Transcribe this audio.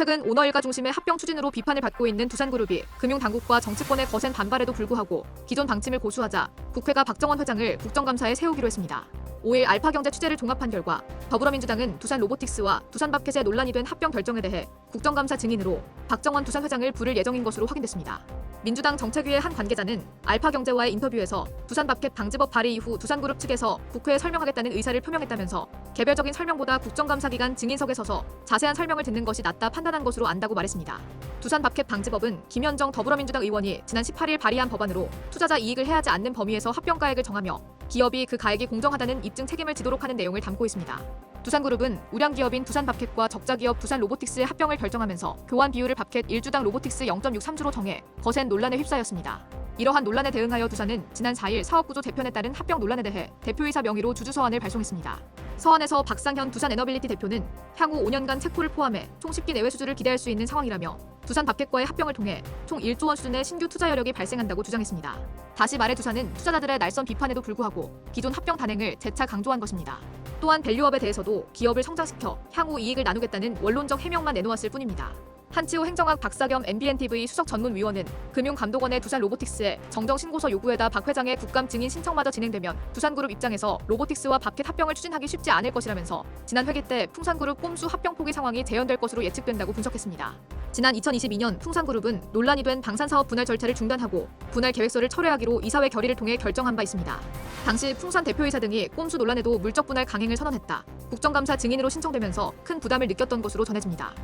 최근 오너 일가 중심의 합병 추진으로 비판을 받고 있는 두산그룹이 금융당국과 정치권의 거센 반발에도 불구하고 기존 방침을 고수하자 국회가 박정원 회장을 국정감사에 세우기로 했습니다. 5일 알파경제 취재를 종합한 결과 더불어민주당은 두산 로보틱스와 두산밥켓의 논란이 된 합병 결정에 대해 국정감사 증인으로 박정원 두산 회장을 부를 예정인 것으로 확인됐습니다. 민주당 정책위의 한 관계자는 알파경제와의 인터뷰에서 두산밥켓 방지법 발의 이후 두산그룹 측에서 국회에 설명하겠다는 의사를 표명했다면서 개별적인 설명보다 국정감사 기간 증인석에 서서 자세한 설명을 듣는 것이 낫다 판단한 것으로 안다고 말했습니다. 두산밥켓 방지법은 김현정 더불어민주당 의원이 지난 18일 발의한 법안으로 투자자 이익을 해하지 않는 범위에서 합병가액을 정하며 기업이 그 가액이 공정하다는 입증 책임을 지도록 하는 내용을 담고 있습니다. 두산그룹은 우량 기업인 두산밥켓과 적자 기업 두산로보틱스의 합병을 결정하면서 교환 비율을 밥켓 1주당 로보틱스 0.63주로 정해 거센 논란에 휩싸였습니다. 이러한 논란에 대응하여 두산은 지난 4일 사업구조 재편에 따른 합병 논란에 대해 대표이사 명의로 주주 서한을 발송했습니다. 서한에서 박상현 두산 에너빌리티 대표는 향후 5년간 체코를 포함해 총 10기 내외 수주를 기대할 수 있는 상황이라며 두산 밥켓과의 합병을 통해 총 1조 원 수준의 신규 투자 여력이 발생한다고 주장했습니다. 다시 말해 두산은 투자자들의 날선 비판에도 불구하고 기존 합병 단행을 재차 강조한 것입니다. 또한 밸류업에 대해서도 기업을 성장시켜 향후 이익을 나누겠다는 원론적 해명만 내놓았을 뿐입니다. 한치호 행정학 박사 겸 MBNTV 수석 전문위원은 금융감독원의 두산 로보틱스에 정정 신고서 요구에다 박 회장의 국감 증인 신청마저 진행되면 두산그룹 입장에서 로보틱스와 밥켓 합병을 추진하기 쉽지 않을 것이라면서 지난 회기 때 풍산그룹 꼼수 합병 포기 상황이 재현될 것으로 예측된다고 분석했습니다. 지난 2022년 풍산그룹은 논란이 된 방산사업 분할 절차를 중단하고 분할 계획서를 철회하기로 이사회 결의를 통해 결정한 바 있습니다. 당시 풍산 대표이사 등이 꼼수 논란에도 물적 분할 강행을 선언했다. 국정감사 증인으로 신청되면서 큰 부담을 느꼈던 것으로 전해집니다.